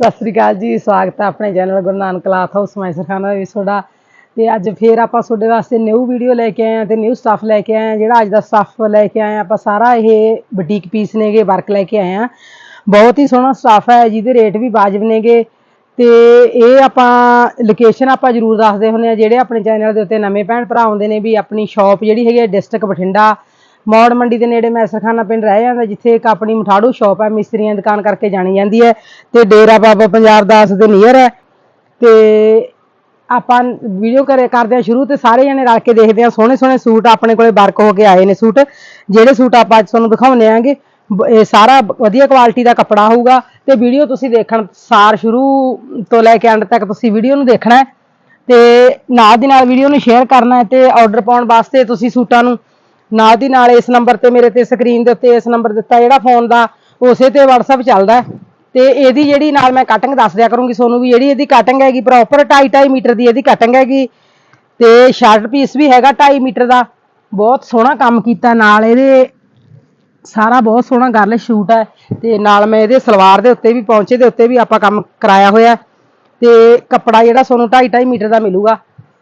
ਸਤਿ ਸ੍ਰੀ ਅਕਾਲ ਜੀ, ਸਵਾਗਤ ਹੈ ਆਪਣੇ channel Guru Nanak cloth house ਮੈਸਰ ਖਾਨਾ ਵਿੱਚ ਤੁਹਾਡਾ। ਤੇ ਅੱਜ ਫੇਰ ਆਪਾਂ ਤੁਹਾਡੇ ਵਾਸਤੇ ਨਿਊ ਵੀਡੀਓ ਲੈ ਕੇ ਆਏ ਆ ਤੇ ਨਿਊ ਸਟੱਫ ਲੈ ਕੇ ਆਏ ਆ ਜਿਹੜਾ ਅੱਜ ਦਾ ਸਟੱਫ ਲੈ ਕੇ ਆਏ ਆ ਆਪਾਂ ਸਾਰਾ ਇਹ ਬੁਟੀਕ ਪੀਸ ਨੇਗੇ ਵਰਕ ਲੈ ਕੇ ਆਏ ਆ ਬਹੁਤ ਹੀ ਸੋਹਣਾ ਸਟੱਫ ਹੈ, ਜਿਹਦੇ ਰੇਟ ਵੀ ਵਾਜਬ ਨੇਗੇ। ਤੇ ਇਹ ਆਪਾਂ ਲੋਕੇਸ਼ਨ ਆਪਾਂ ਜਰੂਰ ਦੱਸਦੇ ਹੁੰਦੇ ਆ ਜਿਹੜੇ ਆਪਣੇ ਚੈਨਲ ਦੇ ਉੱਤੇ ਨਵੇਂ ਭੈਣ ਭਰਾ ਆਉਂਦੇ ਨੇ ਵੀ ਆਪਣੀ ਸ਼ਾਪ ਜਿਹੜੀ ਹੈਗੀ ਹੈ ਡਿਸਟ੍ਰਿਕਟ ਬਠਿੰਡਾ। ਮੌੜ ਮੰਡੀ ਦੇ ਨੇੜੇ ਮੈਸਰਖਾਨਾ ਪਿੰਡ ਰਹਿ ਜਾਂਦਾ, ਜਿੱਥੇ ਇੱਕ ਆਪਣੀ ਮਠਾੜੂ ਸ਼ਾਪ ਹੈ, ਮਿਸਤਰੀਆਂ ਦੀ ਦੁਕਾਨ ਕਰਕੇ ਜਾਣੀ ਜਾਂਦੀ ਹੈ ਤੇ ਡੇਰਾ ਬਾਬਾ ਪੰਜਾਬ ਦਾਸ ਦੇ ਨੀਅਰ ਹੈ। ਤੇ ਆਪਾਂ ਵੀਡੀਓ ਕਰੇ, ਕਰਦੇ ਆ ਸ਼ੁਰੂ ਤੇ ਸਾਰੇ ਜਣੇ ਰਲ ਕੇ ਦੇਖਦੇ ਆ ਸੋਹਣੇ ਸੋਹਣੇ ਸੂਟ ਆਪਣੇ ਕੋਲੇ ਵਰਕ ਹੋ ਕੇ ਆਏ ਨੇ ਸੂਟ। ਜਿਹੜੇ ਸੂਟ ਆਪਾਂ ਅੱਜ ਤੁਹਾਨੂੰ ਦਿਖਾਉਣੇ ਆਂਗੇ ਇਹ ਸਾਰਾ ਵਧੀਆ ਕੁਆਲਿਟੀ ਦਾ ਕੱਪੜਾ ਹੋਊਗਾ ਤੇ ਵੀਡੀਓ ਤੁਸੀਂ ਦੇਖਣ, ਸਾਰ ਸ਼ੁਰੂ ਤੋਂ ਲੈ ਕੇ ਐਂਡ ਤੱਕ ਤੁਸੀਂ ਵੀਡੀਓ ਨੂੰ ਦੇਖਣਾ ਹੈ। ਤੇ ਨਾਲ ਦੀ ਨਾਲ ਵੀਡੀਓ ਨੂੰ ਸ਼ੇਅਰ ਕਰਨਾ ਹੈ ਤੇ ਆਰਡਰ ਪਾਉਣ ਵਾਸਤੇ ਤੁਸੀਂ ਸੂਟਾਂ ਨੂੰ ਨਾਲ ਦੀ ਨਾਲ ਇਸ ਨੰਬਰ ਤੇ ਮੇਰੇ ਤੇ ਸਕਰੀਨ ਦੇ ਉੱਤੇ ਇਸ ਨੰਬਰ ਦਿੱਤਾ ਜਿਹੜਾ ਫੋਨ ਦਾ, ਉਸੇ ਤੇ WhatsApp ਚੱਲਦਾ ਤੇ ਇਹਦੀ ਜਿਹੜੀ ਨਾਲ ਮੈਂ ਕਟਿੰਗ ਦੱਸ ਦਿਆ ਕਰੂੰਗੀ ਤੁਹਾਨੂੰ ਵੀ, ਜਿਹੜੀ ਇਹਦੀ ਕਟਿੰਗ ਹੈਗੀ ਪ੍ਰੋਪਰ 2.5 2.5 ਮੀਟਰ ਦੀ ਇਹਦੀ ਕਟਿੰਗ ਹੈਗੀ। ਤੇ ਸ਼ਾਰਟ ਪੀਸ ਵੀ ਹੈਗਾ 2.5 ਮੀਟਰ ਦਾ। ਬਹੁਤ ਸੋਹਣਾ ਕੰਮ ਕੀਤਾ ਨਾਲ ਇਹਦੇ। ਸਾਰਾ ਬਹੁਤ ਸੋਹਣਾ ਗਰਲ ਸ਼ੂਟ ਹੈ। ਤੇ ਨਾਲ ਮੈਂ ਇਹਦੇ ਸਲਵਾਰ ਦੇ ਉੱਤੇ ਵੀ ਪਹੁੰਚੇ ਦੇ ਉੱਤੇ ਵੀ ਆਪਾਂ ਕੰਮ ਕਰਾਇਆ ਹੋਇਆ ਤੇ ਕੱਪੜਾ ਜਿਹੜਾ ਤੁਹਾਨੂੰ 2.5 2.5 ਮੀਟਰ ਦਾ ਮਿਲੂਗਾ।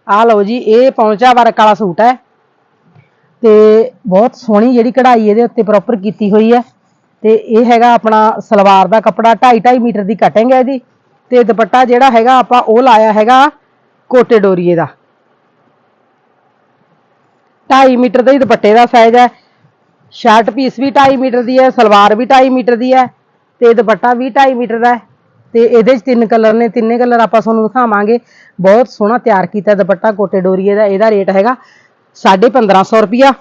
ਆਹ ਲਓ ਜੀ, ਇਹ ਪਹੁੰਚਾ ਵਰਕ ਵਾਲਾ ਸੂਟ ਹੈ। ਤੇ ਬਹੁਤ ਸੋਹਣੀ ਜਿਹੜੀ ਕਢਾਈ ਇਹਦੇ ਉੱਤੇ ਪ੍ਰੋਪਰ ਕੀਤੀ ਹੋਈ ਹੈ। ਤੇ ਇਹ ਹੈਗਾ ਆਪਣਾ ਸਲਵਾਰ ਦਾ ਕੱਪੜਾ 2.5 2.5 ਮੀਟਰ ਦੀ ਕਟਿੰਗ ਹੈ ਇਹਦੀ। ਤੇ ਦੁਪੱਟਾ ਜਿਹੜਾ ਹੈਗਾ ਆਪਾਂ ਉਹ ਲਾਇਆ ਹੈਗਾ ਕੋਟੇ ਡੋਰੀਏ ਦਾ। 2.5 ਮੀਟਰ ਦਾ ਹੀ ਦੁਪੱਟੇ ਦਾ ਸਾਈਜ਼ ਹੈ। ਸ਼ਰਟ ਪੀਸ ਵੀ 2.5 ਮੀਟਰ ਦੀ ਹੈ, ਸਲਵਾਰ ਵੀ 2.5 ਮੀਟਰ ਦੀ ਹੈ ਤੇ ਦੁਪੱਟਾ ਵੀ 2.5 ਮੀਟਰ ਦਾ ਹੈ। ਤੇ ਇਹਦੇ 'ਚ ਤਿੰਨ ਕਲਰ ਨੇ, ਤਿੰਨੇ ਕਲਰ ਆਪਾਂ ਤੁਹਾਨੂੰ ਦਿਖਾਵਾਂਗੇ। ਬਹੁਤ ਸੋਹਣਾ ਤਿਆਰ ਕੀਤਾ ਦੁਪੱਟਾ ਕੋਟੇ ਡੋਰੀਏ ਦਾ, ਇਹਦਾ ਰੇਟ ਹੈਗਾ 1550 ਰੁਪਿਆ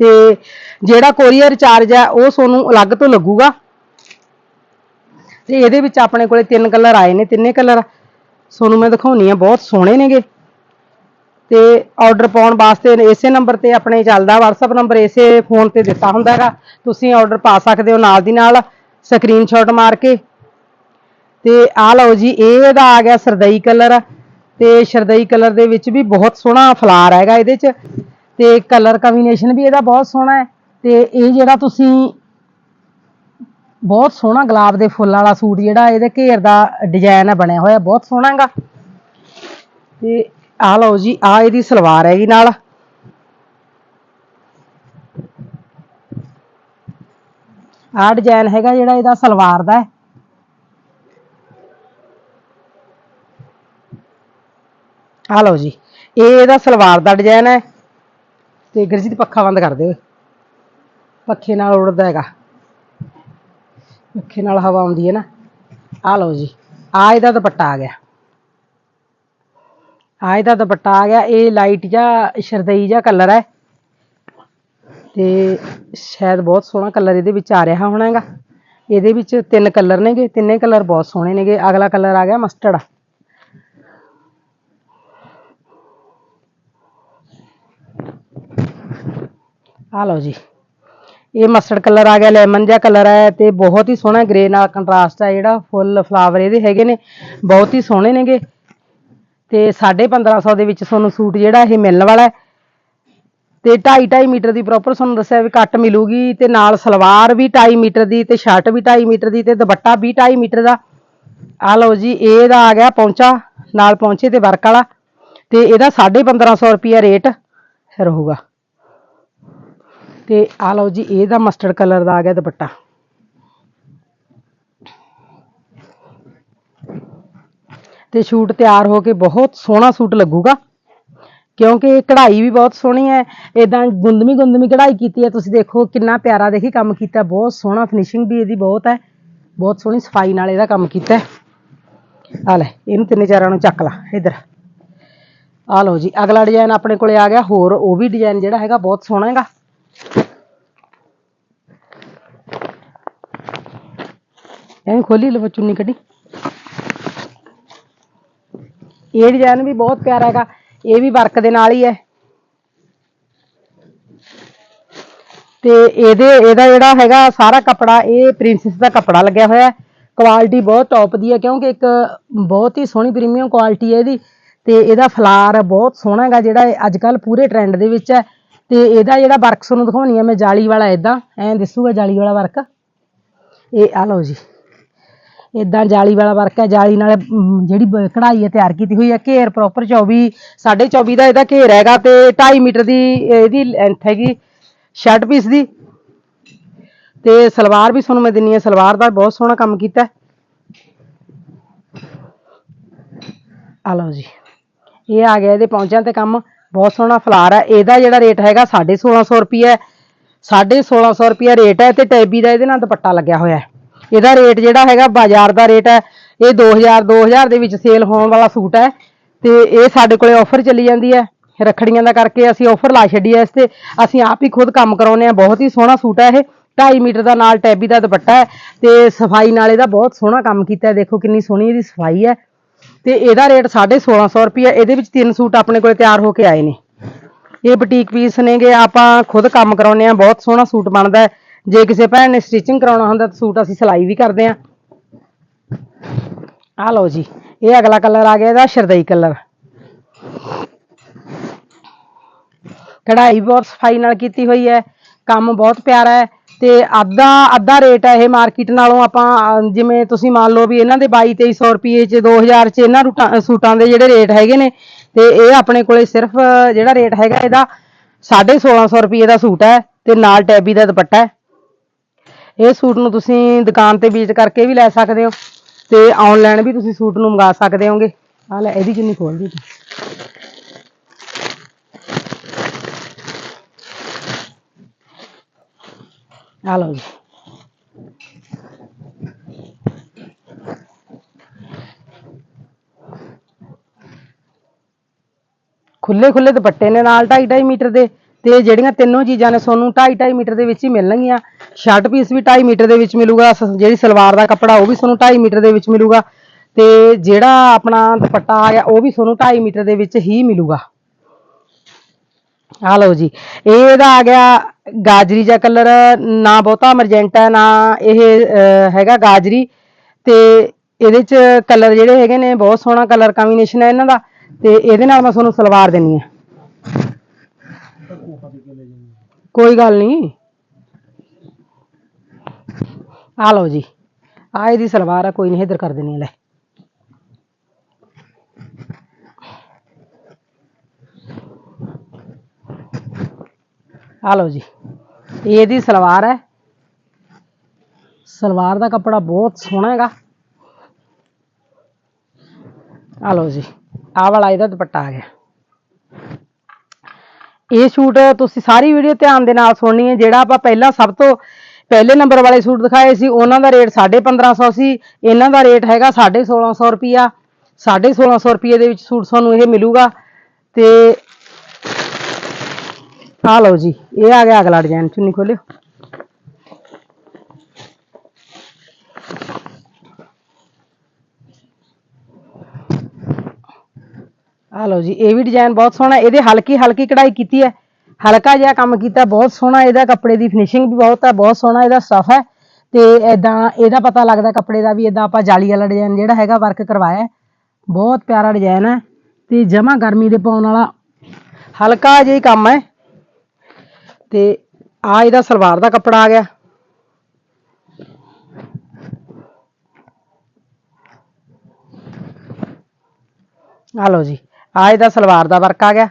ਤੇ ਜਿਹੜਾ ਕੋਰੀਅਰ ਚਾਰਜ ਹੈ, ਉਹ ਤੁਹਾਨੂੰ ਅਲੱਗ ਤੋਂ ਲੱਗੂਗਾ। ਤੇ ਇਹਦੇ ਵਿੱਚ ਆਪਣੇ ਕੋਲੇ ਤਿੰਨ ਕਲਰ ਆਏ ਨੇ, ਤਿੰਨੇ ਕਲਰ। ਤੁਹਾਨੂੰ ਮੈਂ ਦਿਖਾਉਣੀ ਆ, ਬਹੁਤ ਸੋਹਣੇ ਨੇਗੇ। ਤੇ ਆਰਡਰ ਪਾਉਣ ਵਾਸਤੇ ਇਸੇ ਨੰਬਰ ਤੇ ਆਪਣੇ ਚੱਲਦਾ WhatsApp ਨੰਬਰ ਇਸੇ ਫੋਨ ਤੇ ਦਿੱਤਾ ਹੁੰਦਾ ਹੈਗਾ। ਤੁਸੀਂ ਆਰਡਰ ਪਾ ਸਕਦੇ ਹੋ ਨਾਲ ਦੀ ਨਾਲ ਸਕਰੀਨਸ਼ਾਟ ਮਾਰ ਕੇ। ਤੇ ਆ ਲਓ ਜੀ, ਇਹ ਇਹਦਾ ਆ ਗਿਆ ਸਰਦਈ ਕਲਰ। ਤੇ ਸਰਦਈ ਕਲਰ ਦੇ ਵਿੱਚ ਵੀ ਬਹੁਤ ਸੋਹਣਾ ਫਲਾਰ ਹੈਗਾ ਇਹਦੇ ਚ। ਤੇ ਕਲਰ ਕੰਬੀਨੇਸ਼ਨ ਵੀ ਇਹਦਾ ਬਹੁਤ ਸੋਹਣਾ ਹੈ। ਤੇ ਇਹ ਜਿਹੜਾ ਤੁਸੀਂ ਬਹੁਤ ਸੋਹਣਾ ਗੁਲਾਬ ਦੇ ਫੁੱਲ ਵਾਲਾ ਸੂਟ ਜਿਹੜਾ ਇਹਦੇ ਘੇਰ ਦਾ ਡਿਜ਼ਾਈਨ ਹੈ, ਬਣਿਆ ਹੋਇਆ, ਬਹੁਤ ਸੋਹਣਾ ਹੈਗਾ। ਤੇ ਆ ਲਓ ਜੀ ਆ ਇਹਦੀ ਸਲਵਾਰ ਹੈਗੀ ਨਾਲ। ਆ ਡਿਜ਼ਾਈਨ ਹੈਗਾ ਜਿਹੜਾ ਇਹਦਾ ਸਲਵਾਰ ਦਾ ਹੈ। ਆ ਲਓ ਜੀ, ਇਹ ਇਹਦਾ ਸਲਵਾਰ ਦਾ ਡਿਜ਼ਾਈਨ ਹੈ। ਤੇ ਗਰਜੀਤ ਪੱਖਾ ਬੰਦ ਕਰ ਦਿਓ। ਪੱਖੇ ਨਾਲ ਉੜਦਾ ਹੈਗਾ। ਪੱਖੇ ਨਾਲ ਹਵਾ ਆਉਂਦੀ ਹੈ ਨਾ। ਆ ਲਓ ਜੀ ਆ ਇਹਦਾ ਦੁਪੱਟਾ ਆ ਗਿਆ। ਆ ਇਹਦਾ ਦੁਪੱਟਾ ਆ ਗਿਆ। ਇਹ ਲਾਈਟ ਜਾਂ ਸ਼ਰਦਈ ਜਾਂ ਕਲਰ ਹੈ। ਤੇ ਸ਼ਾਇਦ ਬਹੁਤ ਸੋਹਣਾ ਕਲਰ ਇਹਦੇ ਵਿੱਚ ਆ ਰਿਹਾ ਹੋਣਾ ਹੈਗਾ। ਇਹਦੇ ਵਿੱਚ ਤਿੰਨ ਕਲਰ ਨੇਗੇ। ਤਿੰਨੇ ਕਲਰ ਬਹੁਤ ਸੋਹਣੇ ਨੇਗੇ। ਅਗਲਾ ਕਲਰ ਆ ਗਿਆ ਮਸਟਰਡ ਆ ਲਓ ਜੀ। ਇਹ ਮਸਟਰਡ ਕਲਰ ਆ ਗਿਆ ਲੈਮਨ ਜਿਹਾ ਕਲਰ ਹੈ ਤੇ ਬਹੁਤ ਹੀ ਸੋਹਣਾ ਗ੍ਰੇ ਨਾਲ ਕੰਟਰਾਸਟ ਹੈ ਜਿਹੜਾ ਫੁੱਲ ਫਲਾਵਰ ਇਹਦੇ ਹੈਗੇ ਨੇ, ਬਹੁਤ ਹੀ ਸੋਹਣੇ ਨੇਗੇ। ਤੇ 1550 ਦੇ ਵਿੱਚ ਤੁਹਾਨੂੰ ਸੂਟ ਜਿਹੜਾ ਇਹ ਮਿਲਣ ਵਾਲਾ ਹੈ। ਤੇ 2.5 2.5 ਮੀਟਰ ਦੀ ਪ੍ਰੋਪਰ ਤੁਹਾਨੂੰ ਦੱਸਿਆ ਵੀ ਕੱਟ ਮਿਲੂਗੀ, ਤੇ ਨਾਲ ਸਲਵਾਰ ਵੀ 2.5 ਮੀਟਰ ਦੀ, ਤੇ ਸ਼ਰਟ ਵੀ 2.5 ਮੀਟਰ ਦੀ, ਤੇ ਦੁਪੱਟਾ ਵੀ 2.5 ਮੀਟਰ ਦਾ। ਆ ਲਓ ਜੀ, ਇਹਦਾ ਆ ਗਿਆ ਪੌਂਚਾ, ਨਾਲ ਪੌਂਚੇ ਤੇ ਵਰਕ ਵਾਲਾ, ਤੇ ਇਹਦਾ 1550 ਰੁਪਿਆ ਰੇਟ ਰਹੂਗਾ। ਤੇ ਆ ਲਓ ਜੀ ਇਹਦਾ ਮਸਟਰਡ ਕਲਰ ਦਾ ਆ ਗਿਆ ਦੁਪੱਟਾ। ਤੇ ਸੂਟ ਤਿਆਰ ਹੋ ਕੇ ਬਹੁਤ ਸੋਹਣਾ ਸੂਟ ਲੱਗੂਗਾ, ਕਿਉਂਕਿ ਕਢਾਈ ਵੀ ਬਹੁਤ ਸੋਹਣੀ ਹੈ ਇਦਾਂ ਗੁੰਦਮੀ ਗੁੰਦਮੀ ਕਢਾਈ ਕੀਤੀ ਹੈ, ਤੁਸੀਂ ਦੇਖੋ ਕਿੰਨਾ ਪਿਆਰਾ ਦੇਖੀ ਕੰਮ ਕੀਤਾ, ਬਹੁਤ ਸੋਹਣਾ ਫਿਨਿਸ਼ਿੰਗ ਵੀ ਇਹਦੀ ਬਹੁਤ ਹੈ, ਬਹੁਤ ਸੋਹਣੀ ਸਫ਼ਾਈ ਨਾਲ ਇਹਦਾ ਕੰਮ ਕੀਤਾ ਹੈ। ਆ ਲੈ, ਇਹਨੂੰ ਤਿੰਨੇ ਚਾਰਾਂ ਨੂੰ ਚੱਕ ਲਾ, ਇੱਧਰ। ਆ ਲਓ ਜੀ, ਅਗਲਾ ਡਿਜ਼ਾਈਨ ਆਪਣੇ ਕੋਲੇ ਆ ਗਿਆ, ਹੋਰ ਉਹ ਵੀ ਡਿਜ਼ਾਈਨ ਜਿਹੜਾ ਹੈਗਾ ਬਹੁਤ ਸੋਹਣਾ ਹੈਗਾ। ਐਵੇਂ ਖੋਲੀ ਲਵੋ ਚੁੰਨੀ ਕੱਢੀ। ਇਹ ਡਿਜ਼ਾਈਨ ਵੀ ਬਹੁਤ ਪਿਆਰਾ ਹੈਗਾ, ਇਹ ਵੀ ਵਰਕ ਦੇ ਨਾਲ ਹੀ ਹੈ। ਤੇ ਇਹਦੇ, ਇਹਦਾ ਜਿਹੜਾ ਹੈਗਾ ਸਾਰਾ ਕੱਪੜਾ, ਇਹ ਪ੍ਰਿੰਸੈਸ ਦਾ ਕੱਪੜਾ ਲੱਗਿਆ ਹੋਇਆ ਹੈ। ਕੁਆਲਿਟੀ ਬਹੁਤ ਟੌਪ ਦੀ ਹੈ, ਕਿਉਂਕਿ ਇੱਕ ਬਹੁਤ ਹੀ ਸੋਹਣੀ ਪ੍ਰੀਮੀਅਮ ਕੁਆਲਿਟੀ ਹੈ ਇਹਦੀ। ਤੇ ਇਹਦਾ ਫਲਾਰ ਬਹੁਤ ਸੋਹਣਾ ਹੈਗਾ, ਜਿਹੜਾ ਅੱਜ ਕੱਲ ਪੂਰੇ ਟ੍ਰੈਂਡ ਦੇ ਵਿੱਚ ਹੈ। ਤੇ ਇਹਦਾ ਜਿਹੜਾ ਵਰਕ ਤੁਹਾਨੂੰ ਦਿਖਾਉਣੀ ਹੈ ਮੈਂ ਜਾਲੀ ਵਾਲਾ ਇਦਾਂ ਐਂ ਦਿਸੂਗਾ ਜਾਲੀ ਵਾਲਾ ਵਰਕ ਇਹ ਆ ਲਓ ਜੀ। ਇਦਾਂ ਜਾਲੀ ਵਾਲਾ ਵਰਕ ਹੈ, ਜਾਲੀ ਨਾਲ ਜਿਹੜੀ ਬ- ਕਢਾਈ ਹੈ, ਤਿਆਰ ਕੀਤੀ ਹੋਈ ਹੈ, ਘੇਰ ਪ੍ਰੋਪਰ 24 24.5 ਦਾ ਇਹਦਾ ਘੇਰ ਹੈਗਾ ਤੇ 2.5 ਮੀਟਰ ਦੀ ਇਹਦੀ ਲੈਂਥ ਹੈਗੀ ਸ਼ਰਟ ਪੀਸ ਦੀ। ਤੇ ਸਲਵਾਰ ਵੀ ਤੁਹਾਨੂੰ ਮੈਂ ਦਿੰਨੀ ਆ ਸਲਵਾਰ ਦਾ ਬਹੁਤ ਸੋਹਣਾ ਕੰਮ ਕੀਤਾ ਹੈ। ਆ ਲਓ ਜੀ, ਇਹ ਆ ਗਿਆ ਇਹਦੇ ਪਹੁੰਚਿਆਂ ਤੇ ਕੰਮ, ਬਹੁਤ ਸੋਹਣਾ ਫਲਾਰ ਹੈ, ਇਹਦਾ ਜਿਹੜਾ ਰੇਟ ਹੈਗਾ 1650 ਰੁਪਏ ਹੈ। 1650 ਰੁਪਏ ਰੇਟ ਹੈ ਤੇ ਟੈਬੀ ਦਾ ਇਹਦੇ ਨਾਲ ਦੁਪੱਟਾ ਲੱਗਿਆ ਹੋਇਆ ਹੈ। ਇਹਦਾ ਰੇਟ ਜਿਹੜਾ ਹੈਗਾ ਬਾਜ਼ਾਰ ਦਾ ਰੇਟ ਹੈ, ਇਹ 2000 2000 ਦੇ ਵਿੱਚ ਸੇਲ ਹੋਣ ਵਾਲਾ ਸੂਟ ਹੈ ਤੇ ਇਹ ਸਾਡੇ ਕੋਲੇ ਆਫਰ ਚੱਲੀ ਜਾਂਦੀ ਹੈ। ਰੱਖੜੀਆਂ ਦਾ ਕਰਕੇ ਅਸੀਂ ਆਫਰ ਲਾ ਛੱਡੀ ਹੈ ਇਸ ਤੇ। ਅਸੀਂ ਆਪ ਹੀ ਖੁਦ ਕੰਮ ਕਰਾਉਨੇ ਆ ਬਹੁਤ ਹੀ ਸੋਹਣਾ ਸੂਟ ਹੈ ਇਹ। 2.5 ਮੀਟਰ ਦਾ ਨਾਲ ਟੈਬੀ ਦਾ ਦੁਪੱਟਾ ਹੈ ਤੇ ਸਫ਼ਾਈ ਨਾਲ ਇਹਦਾ ਬਹੁਤ ਸੋਹਣਾ ਕੰਮ ਕੀਤਾ ਹੈ। ਦੇਖੋ ਕਿੰਨੀ ਸੋਹਣੀ ਇਹਦੀ ਸਫ਼ਾਈ ਹੈ। ਤੇ ਇਹਦਾ ਰੇਟ 1650 ਰੁਪਏ ਇਹਦੇ ਵਿੱਚ ਤਿੰਨ ਸੂਟ ਆਪਣੇ ਕੋਲੇ ਤਿਆਰ ਹੋ ਕੇ ਆਏ ਨੇ। ਇਹ ਬੁਟੀਕ ਪੀਸ ਨੇਗੇ। ਆਪਾਂ ਖੁਦ ਕੰਮ ਕਰਾਉਨੇ ਆ ਬਹੁਤ ਸੋਹਣਾ ਸੂਟ ਬਣਦਾ ਹੈ। ਜੇ ਕਿਸੇ ਭੈਣ ਨੇ ਸਟਿਚਿੰਗ ਕਰਾਉਣਾ ਹੁੰਦਾ ਤਾਂ ਸੂਟ ਅਸੀਂ ਸਿਲਾਈ ਵੀ ਕਰਦੇ ਆ ਆ ਲਓ ਜੀ, ਇਹ ਅਗਲਾ ਕਲਰ ਆ ਗਿਆ ਇਹਦਾ ਸ਼ਰਦਈ ਕਲਰ ਕਢਾਈ ਬਹੁਤ ਸਫ਼ਾਈ ਨਾਲ ਕੀਤੀ ਹੋਈ ਹੈ, ਕੰਮ ਬਹੁਤ ਪਿਆਰਾ ਹੈ ਤੇ ਅੱਧਾ ਅੱਧਾ ਰੇਟ ਹੈ ਇਹ ਮਾਰਕੀਟ ਨਾਲੋਂ ਆਪਾਂ ਜਿਵੇਂ ਤੁਸੀਂ ਮੰਨ ਲਓ ਵੀ ਇਹਨਾਂ ਦੇ 22 2300 ਰੁਪਏ ਚ 2000 ਚ ਇਹਨਾਂ ਰੂਟਾਂ- ਸੂਟਾਂ ਦੇ ਜਿਹੜੇ ਰੇਟ ਹੈਗੇ ਨੇ, ਤੇ ਇਹ ਆਪਣੇ ਕੋਲੇ ਸਿਰਫ ਜਿਹੜਾ ਰੇਟ ਹੈਗਾ ਇਹਦਾ 1650 ਰੁਪਏ ਦਾ ਸੂਟ ਹੈ ਤੇ ਨਾਲ ਟੈਬੀ ਦਾ ਦੁਪੱਟਾ ਹੈ। ਇਹ ਸੂਟ ਨੂੰ ਤੁਸੀਂ ਦੁਕਾਨ ਤੇ ਵਿਜ਼ਿਟ ਕਰਕੇ ਵੀ ਲੈ ਸਕਦੇ ਹੋ ਤੇ ਆਨਲਾਈਨ ਵੀ ਤੁਸੀਂ ਸੂਟ ਨੂੰ ਮੰਗਾ ਸਕਦੇ ਹੋਗੇ। ਆ ਲੈ, ਇਹਦੀ ਕਿੰਨੀ ਖੋਲਦੀ ਤੂੰ ਆ ਲਓ ਜੀ। ਖੁੱਲੇ ਖੁੱਲੇ ਦੁਪੱਟੇ ਨੇ ਨਾਲ 2.5 2.5 ਮੀਟਰ ਦੇ। ਤੇ ਜਿਹੜੀਆਂ ਤਿੰਨੋਂ ਚੀਜ਼ਾਂ ਨੇ ਤੁਹਾਨੂੰ 2.5 2.5 ਮੀਟਰ ਦੇ ਵਿੱਚ ਹੀ ਮਿਲਣਗੀਆਂ। ਸ਼ਰਟ ਪੀਸ ਵੀ 2.5 ਮੀਟਰ ਦੇ ਵਿੱਚ ਮਿਲੂਗਾ, ਸ- ਜਿਹੜੀ ਸਲਵਾਰ ਦਾ ਕੱਪੜਾ ਉਹ ਵੀ ਤੁਹਾਨੂੰ 2.5 ਮੀਟਰ ਦੇ ਵਿੱਚ ਮਿਲੂਗਾ ਤੇ ਜਿਹੜਾ ਆਪਣਾ ਦੁਪੱਟਾ ਆ ਉਹ ਵੀ ਤੁਹਾਨੂੰ 2.5 ਮੀਟਰ ਦੇ ਵਿੱਚ ਹੀ ਮਿਲੂਗਾ। ਆ ਲਓ ਜੀ, ਇਹਦਾ ਆ ਗਿਆ ਗਾਜਰੀ ਜਿਹਾ ਕਲਰ, ਨਾ ਬਹੁਤਾ ਮਰਜੈਂਟਾ ਨਾ ਇਹ ਹੈਗਾ ਗਾਜਰੀ ਤੇ ਇਹਦੇ ਚ ਕਲਰ ਜਿਹੜੇ ਹੈਗੇ ਨੇ, ਬਹੁਤ ਸੋਹਣਾ ਕਲਰ ਕੰਬੀਨੇਸ਼ਨ ਹੈ ਇਹਨਾਂ ਦਾ ਤੇ ਇਹਦੇ ਨਾਲ ਮੈਂ ਤੁਹਾਨੂੰ ਸਲਵਾਰ ਦੇਣੀ ਹੈ ਕੋਈ ਗੱਲ ਨਹੀਂ। ਆ ਲਓ ਜੀ। ਆ ਇਹਦੀ ਸਲਵਾਰ ਆ ਕੋਈ ਨਹੀਂ ਇਧਰ ਕਰ ਦੇਣੀ ਹੈ, ਲੈ। ਆ ਲਓ ਜੀ। ਇਹ ਇਹਦੀ ਸਲਵਾਰ ਹੈ। ਸਲਵਾਰ ਦਾ ਕੱਪੜਾ ਬਹੁਤ ਸੋਹਣਾ ਹੈਗਾ। ਆ ਲਓ ਜੀ। ਆਹ ਵਾਲਾ ਇਹਦਾ ਦੁਪੱਟਾ ਆ ਗਿਆ। ਇਹ ਸੂਟ ਤੁਸੀਂ ਸਾਰੀ ਵੀਡੀਓ ਧਿਆਨ ਦੇ ਨਾਲ ਸੁਣਨੀ ਹੈ। ਜਿਹੜਾ ਆਪਾਂ ਪਹਿਲਾਂ ਸਭ ਤੋਂ ਪਹਿਲੇ ਨੰਬਰ ਵਾਲੇ ਸੂਟ ਦਿਖਾਏ ਸੀ, ਉਹਨਾਂ ਦਾ ਰੇਟ 1550 ਸੀ ਇਹਨਾਂ ਦਾ ਰੇਟ ਹੈਗਾ 1650 ਰੁਪਿਆ 1650 ਰੁਪਏ ਦੇ ਵਿੱਚ ਸੂਟ ਤੁਹਾਨੂੰ ਇਹ ਮਿਲੂਗਾ। ਤੇ ਆ ਲਓ ਜੀ, ਇਹ ਆ ਗਿਆ ਅਗਲਾ ਡਿਜ਼ਾਈਨ ਚੁੰਨੀ ਖੋਲਿਓ। ਆ ਲਓ ਜੀ, ਇਹ ਵੀ ਡਿਜ਼ਾਈਨ ਬਹੁਤ ਸੋਹਣਾ, ਇਹਦੇ ਹਲਕੀ ਹਲਕੀ ਕਢਾਈ ਕੀਤੀ ਹੈ। ਹਲਕਾ ਜਿਹਾ ਕੰਮ ਕੀਤਾ, ਬਹੁਤ ਸੋਹਣਾ ਇਹਦਾ ਕੱਪੜੇ ਦੀ ਫਿਨਿਸ਼ਿੰਗ ਵੀ ਬਹੁਤ ਹੈ ਬਹੁਤ ਸੋਹਣਾ ਇਹਦਾ ਸਟਫ ਹੈ। ਤੇ ਐਦਾਂ ਇਹਦਾ ਪਤਾ ਲੱਗਦਾ ਕੱਪੜੇ ਦਾ ਵੀ ਐਦਾਂ ਆਪਾਂ ਜਾਲੀ ਵਾਲਾ ਡਿਜ਼ਾਈਨ ਜਿਹੜਾ ਹੈਗਾ ਵਰਕ ਕਰਵਾਇਆ ਬਹੁਤ ਪਿਆਰਾ ਡਿਜ਼ਾਈਨ ਹੈ ਤੇ ਜਮਾ ਗਰਮੀ ਦੇ ਪਾਉਣ ਵਾਲਾ ਹਲਕਾ ਜਿਹਾ ਹੀ ਕੰਮ ਹੈ। ਤੇ ਆ ਇਹਦਾ ਸਲਵਾਰ ਦਾ ਕੱਪੜਾ ਆ ਗਿਆ। ਆ ਲਓ ਜੀ ਆ ਇਹਦਾ ਸਲਵਾਰ ਦਾ ਵਰਕ ਆ ਗਿਆ।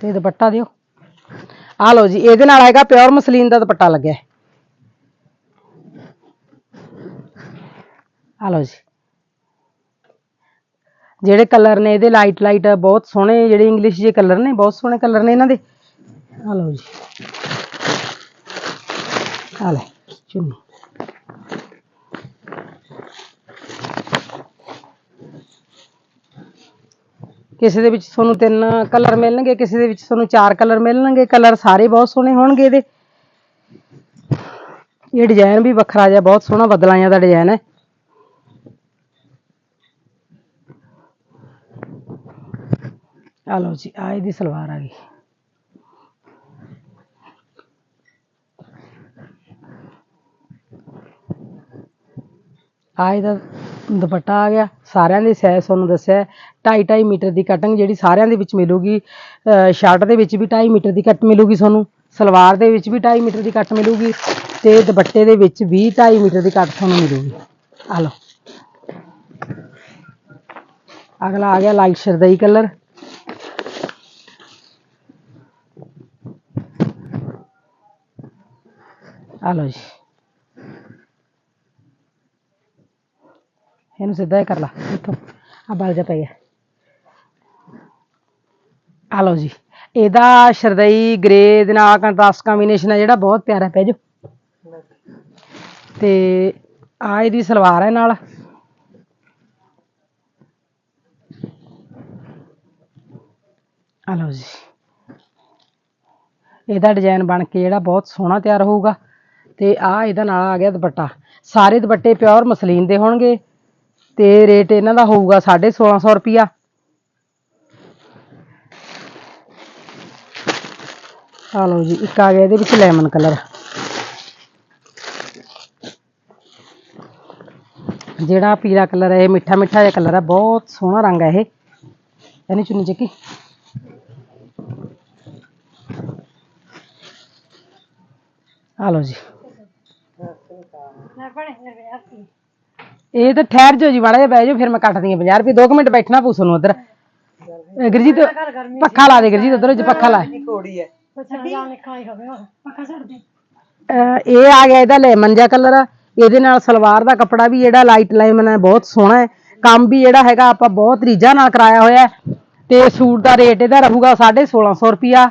ਤੇ ਦੁਪੱਟਾ ਦਿਓ। ਆ ਲਓ ਜੀ, ਇਹਦੇ ਨਾਲ ਹੈਗਾ ਪਿਓਰ ਮਸਲੀਨ ਦਾ ਦੁਪੱਟਾ ਲੱਗਿਆ। ਆ ਲਓ ਜੀ। ਜਿਹੜੇ ਕਲਰ ਨੇ ਇਹਦੇ ਲਾਈਟ ਲਾਈਟ ਬਹੁਤ ਸੋਹਣੇ, ਜਿਹੜੇ ਇੰਗਲਿਸ਼ ਜੇ ਕਲਰ ਨੇ, ਬਹੁਤ ਸੋਹਣੇ ਕਲਰ ਨੇ ਇਹਨਾਂ ਦੇ। ਆ ਲਓ ਜੀ। ਆ ਲੈ, ਚੁੰਨੀ। ਕਿਸੇ ਦੇ ਵਿੱਚ ਤੁਹਾਨੂੰ ਤਿੰਨ ਕਲਰ ਮਿਲਣਗੇ, ਕਿਸੇ ਦੇ ਵਿੱਚ ਤੁਹਾਨੂੰ ਚਾਰ ਕਲਰ ਮਿਲਣਗੇ ਕਲਰ ਸਾਰੇ ਬਹੁਤ ਸੋਹਣੇ ਹੋਣਗੇ ਇਹਦੇ। ਇਹ ਡਿਜ਼ਾਈਨ ਵੀ ਵੱਖਰਾ ਜਿਹਾ, ਬਹੁਤ ਸੋਹਣਾ ਬਦਲਾਈਆਂ ਦਾ ਡਿਜ਼ਾਈਨ ਹੈ। ਆ ਲਓ ਜੀ ਆ ਇਹਦੀ ਸਲਵਾਰ ਆ ਗਈ। ਆ ਇਹਦਾ ਦੁਪੱਟਾ ਆ ਗਿਆ। ਸਾਰਿਆਂ ਦੇ ਸਾਈਜ਼ ਤੁਹਾਨੂੰ ਦੱਸਿਆ 2.5 2.5 ਮੀਟਰ ਦੀ ਕਟਿੰਗ ਜਿਹੜੀ ਸਾਰਿਆਂ ਦੇ ਵਿੱਚ ਮਿਲੂਗੀ। ਸ਼ਰਟ ਦੇ ਵਿੱਚ ਵੀ 2.5 ਮੀਟਰ ਦੀ ਕੱਟ ਮਿਲੂਗੀ ਤੁਹਾਨੂੰ। ਸਲਵਾਰ ਦੇ ਵਿੱਚ ਵੀ 2.5 ਮੀਟਰ ਦੀ ਕੱਟ ਮਿਲੂਗੀ ਤੇ ਦੁਪੱਟੇ ਦੇ ਵਿੱਚ ਵੀ 2.5 ਮੀਟਰ ਦੀ ਕੱਟ ਤੁਹਾਨੂੰ ਮਿਲੂਗੀ। ਆ ਲਓ। ਅਗਲਾ ਆ ਗਿਆ ਲਾਈਟ ਸ਼ਰਦਈ ਕਲਰ ਆ ਲਓ ਜੀ। ਇਹਨੂੰ ਸਿੱਧਾ ਹੀ ਕਰ ਲਾ, ਇੱਥੋਂ। ਆ ਬਲ ਜਾ ਪਈ ਹੈ ਆ ਲਓ ਜੀ। ਇਹਦਾ ਸ਼ਰਦਈ ਗ੍ਰੇ ਦੇ ਨਾਲ ਕੰਟਰਾਸਟ ਕੰਬੀਨੇਸ਼ਨ ਹੈ ਜਿਹੜਾ ਬਹੁਤ ਪਿਆਰਾ ਪੈ ਜੋ ਤੇ ਆ ਇਹਦੀ ਸਲਵਾਰ ਹੈ ਨਾਲ। ਆ ਲਓ ਜੀ। ਇਹਦਾ ਡਿਜ਼ਾਈਨ ਬਣ ਕੇ ਜਿਹੜਾ ਬਹੁਤ ਸੋਹਣਾ ਤਿਆਰ ਹੋਊਗਾ। ਤੇ ਆ ਇਹਦਾ ਨਾਲ ਆ ਗਿਆ ਦੁਪੱਟਾ। ਸਾਰੇ ਦੁਪੱਟੇ ਪਿਓਰ ਮਸਲੀਨ ਦੇ ਹੋਣਗੇ। ਤੇ ਰੇਟ ਇਹਨਾਂ ਦਾ ਹੋਊਗਾ 1650 ਰੁਪਿਆ ਆ ਲਓ ਜੀ, ਇੱਕ ਆ ਗਿਆ ਇਹਦੇ ਵਿੱਚ ਲੈਮਨ ਕਲਰ ਜਿਹੜਾ ਪੀਲਾ ਕਲਰ ਹੈ, ਇਹ ਮਿੱਠਾ ਮਿੱਠਾ ਜਿਹਾ ਕਲਰ ਹੈ, ਬਹੁਤ ਸੋਹਣਾ ਰੰਗ ਹੈ ਇਹ। ਇਹਨੇ ਚੁੰਨੀ ਚੱਕੀ। ਆ ਲਓ ਜੀ। ਇਹ ਤਾਂ ਠਹਿਰ ਜਾਓ ਜੀ ਮਾੜਾ ਜਿਹਾ ਬਹਿ ਜਾਓ ਫਿਰ ਮੈਂ ਕੱਟਦੀ ਹਾਂ 50 ਰੁਪਏ। 2 ਮਿੰਟ ਬੈਠਣਾ ਪੂਸ ਨੂੰ ਉਧਰ। ਗੁਰਜੀਤ ਪੱਖਾ ਲਾ ਦੇ ਗੁਰਜੀਤ ਉਧਰ ਪੱਖਾ ਲਾ। ਇਹ ਆ ਗਿਆ ਇਹਦਾ ਲੈਮਨ ਜਿਹਾ ਕਲਰ। ਇਹਦੇ ਨਾਲ ਸਲਵਾਰ ਦਾ ਕੱਪੜਾ ਵੀ ਜਿਹੜਾ ਲਾਈਟ ਲੈਮਨ ਹੈ ਬਹੁਤ ਸੋਹਣਾ ਹੈ। ਕੰਮ ਵੀ ਜਿਹੜਾ ਹੈਗਾ ਆਪਾਂ ਬਹੁਤ ਰੀਝਾਂ ਨਾਲ ਕਰਾਇਆ ਹੋਇਆ ਤੇ ਸੂਟ ਦਾ ਰੇਟ ਇਹਦਾ ਰਹੂਗਾ 1650 ਰੁਪਿਆ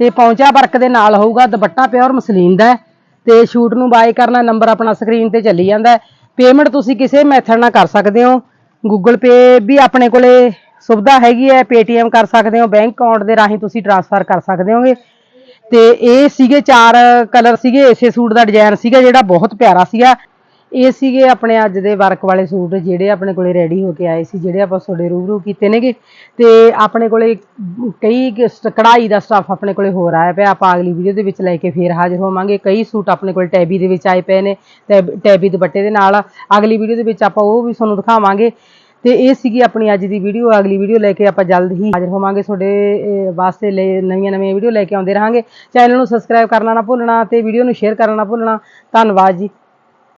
ਤੇ ਪੌਂਚਾ ਵਰਕ ਦੇ ਨਾਲ ਹੋਊਗਾ ਦੁਪੱਟਾ ਪਿਓਰ ਮਸਲੀਨ ਦਾ ਤੇ ਸ਼ੂਟ ਨੂੰ ਬਾਏ ਕਰਨਾ ਨੰਬਰ ਆਪਣਾ ਸਕਰੀਨ ਤੇ ਚੱਲੀ ਜਾਂਦਾ ਹੈ। ਪੇਮੈਂਟ ਤੁਸੀਂ ਕਿਸੇ ਮੈਥਡ ਨਾਲ ਕਰ ਸਕਦੇ ਹੋ। ਗੂਗਲ ਪੇ ਵੀ ਆਪਣੇ ਕੋਲੇ ਸੁਵਿਧਾ ਹੈਗੀ ਹੈ ਪੇਟੀਐਮ ਕਰ ਸਕਦੇ ਹੋ ਬੈਂਕ ਅਕਾਊਂਟ ਦੇ ਰਾਹੀਂ ਤੁਸੀਂ ਟ੍ਰਾਂਸਫਰ ਕਰ ਸਕਦੇ ਹੋਗੇ। ਤੇ ਇਹ ਸੀਗੇ ਚਾਰ ਕਲਰ ਸੀਗੇ, ਇਸੇ ਸੂਟ ਦਾ ਡਿਜ਼ਾਈਨ ਸੀਗਾ, ਜਿਹੜਾ ਬਹੁਤ ਪਿਆਰਾ ਸੀਗਾ। ਇਹ ਸੀਗੇ ਆਪਣੇ ਅੱਜ ਦੇ ਵਰਕ ਵਾਲੇ ਸੂਟ, ਜਿਹੜੇ ਆਪਣੇ ਕੋਲੇ ਰੈਡੀ ਹੋ ਕੇ ਆਏ ਸੀ, ਜਿਹੜੇ ਆਪਾਂ ਤੁਹਾਡੇ ਰੂਬਰੂ ਕੀਤੇ ਨੇਗੇ। ਤੇ ਆਪਣੇ ਕੋਲੇ ਕਈ ਕ- ਕਢਾਈ ਦਾ ਸਟੱਫ ਆਪਣੇ ਕੋਲੇ ਹੋਰ ਆਇਆ ਪਿਆ। ਆਪਾਂ ਅਗਲੀ ਵੀਡੀਓ ਦੇ ਵਿੱਚ ਲੈ ਕੇ ਫੇਰ ਹਾਜ਼ਰ ਹੋਵਾਂਗੇ। ਕਈ ਸੂਟ ਆਪਣੇ ਕੋਲ ਟੈਬੀ ਦੇ ਵਿੱਚ ਆਏ ਪਏ ਨੇ, ਟੈਬ- ਟੈਬੀ ਦੁਪੱਟੇ ਦੇ ਨਾਲ। ਅਗਲੀ ਵੀਡੀਓ ਦੇ ਵਿੱਚ ਆਪਾਂ ਉਹ ਵੀ ਤੁਹਾਨੂੰ ਦਿਖਾਵਾਂਗੇ। ਤੇ ਇਹ ਸੀਗੀ ਆਪਣੀ ਅੱਜ ਦੀ ਵੀਡੀਓ ਅਗਲੀ ਵੀਡੀਓ ਲੈ ਕੇ ਆਪਾਂ ਜਲਦ ਹੀ ਹਾਜ਼ਰ ਹੋਵਾਂਗੇ। ਤੁਹਾਡੇ ਵਾਸਤੇ ਲੈ ਨਵੀਆਂ ਨਵੀਆਂ ਵੀਡੀਓ ਲੈ ਕੇ ਆਉਂਦੇ ਰਹਾਂਗੇ। ਚੈਨਲ ਨੂੰ ਸਬਸਕ੍ਰਾਈਬ ਕਰਨਾ ਨਾ ਭੁੱਲਣਾ ਤੇ ਵੀਡੀਓ ਨੂੰ ਸ਼ੇਅਰ ਕਰਨਾ ਨਾ ਭੁੱਲਣਾ। ਧੰਨਵਾਦ ਜੀ।